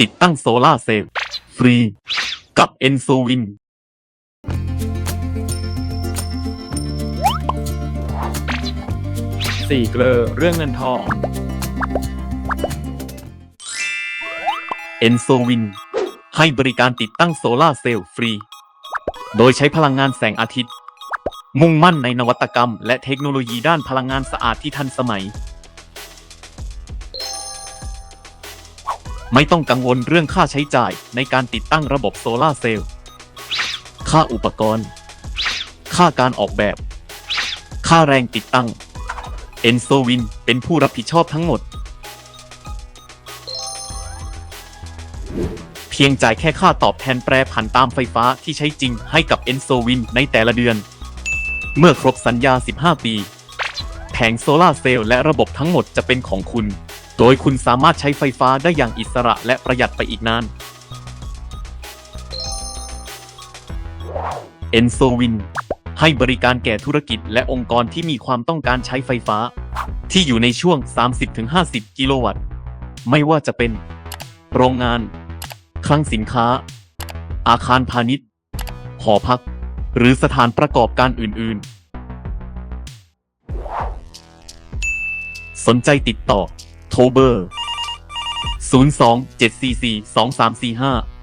ติดตั้งโซลาเซลล์ฟรี กับ e n s o w i n สี่เกลอเรื่องเงินทอง e n s o w i n ให้บริการติดตั้งโซลาเซลล์ฟรี โดยใช้พลังงานแสงอาทิตย์ มุ่งมั่นในนวัตกรรม และเทคโนโลยีด้านพลังงานสะอาดที่ทันสมัย ไม่ต้องกังวลเรื่องค่าใช้จ่ายในการติดตั้งระบบโซลาเซลล์ ค่าอุปกรณ์ ค่าการออกแบบ ค่าแรงติดตั้ง e n s o w i n เป็นผู้รับผิดชอบทั้งหมด เพียงจ่ายแค่ค่าตอบแทนแปรผันตามไฟฟ้าที่ใช้จริงให้กับ e n s o w i n ในแต่ละเดือน เมื่อครบสัญญา 15 ปี แผงโซลาเซลล์และระบบทั้งหมดจะเป็นของคุณ โดยคุณสามารถใช้ไฟฟ้าได้อย่างอิสระและประหยัดไปอีกนาน e n s o w i n ให้บริการแก่ธุรกิจและองค์กรที่มีความต้องการใช้ไฟฟ้า ที่อยู่ในช่วง 30-50 กิโลวัตต์ ไม่ว่าจะเป็น โรงงาน คลังสินค้า อาคารพาณิชย์ หอพัก หรือสถานประกอบการอื่น ๆ สนใจติดต่อ โทเบอร์ 02 744 2345